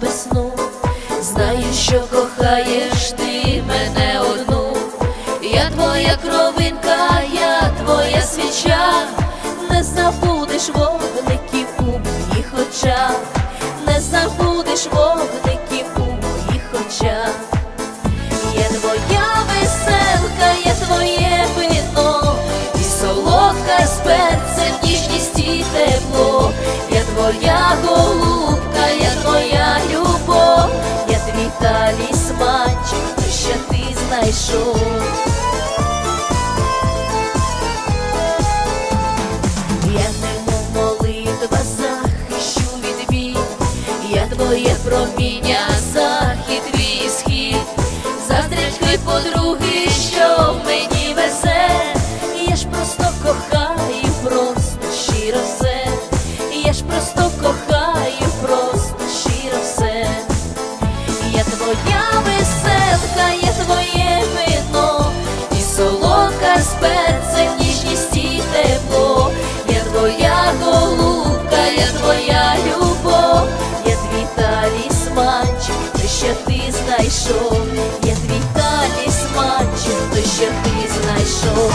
без сну, знаю, що кохаєш ти мене одну. Я твоя кровинка, я твоя свіча, не забудеш вогників у моїх очах, не забудеш вогників у моїх очах. Я твоя веселка, я твоє вино, і солодка з і тепло. Я твоя голубка, знайшов. Я немов молитва захищу від бій, я твоє проміння, захід твій схід, заздрячки подруги, що в мені везе, я ж просто кохаю, просто щиро все, я ж просто кохаю, я твій талісманчик, той, що ти знайшов.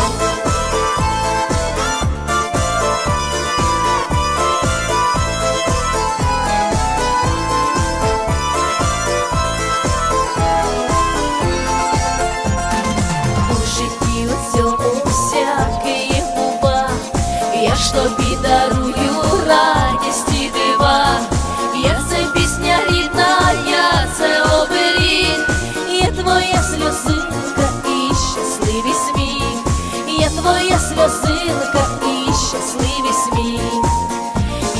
У житті у цьому всякий бува, я ж тобі дарую радість Щасливий сміх.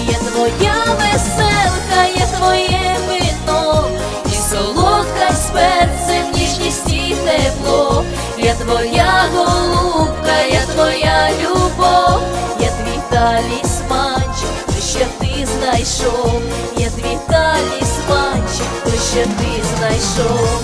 Я твоя веселка, я твоє вино, і солодка з перцем, ніжність і тепло. Я твоя голубка, я твоя любов, я твій талісманчик, той, що ти знайшов, я твій талісманчик, той, що ти знайшов.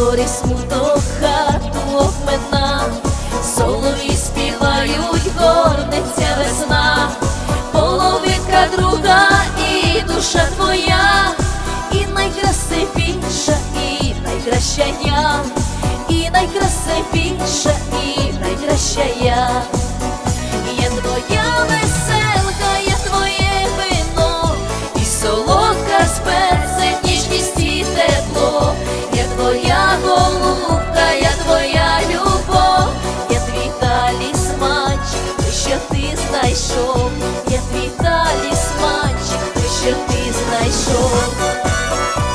Горі смуток хату обмина, солові співають, горниться весна, половинка друга і душа твоя, і найкрасивіша, і найкраща я, і найкрасивіша, і найкраща я. show.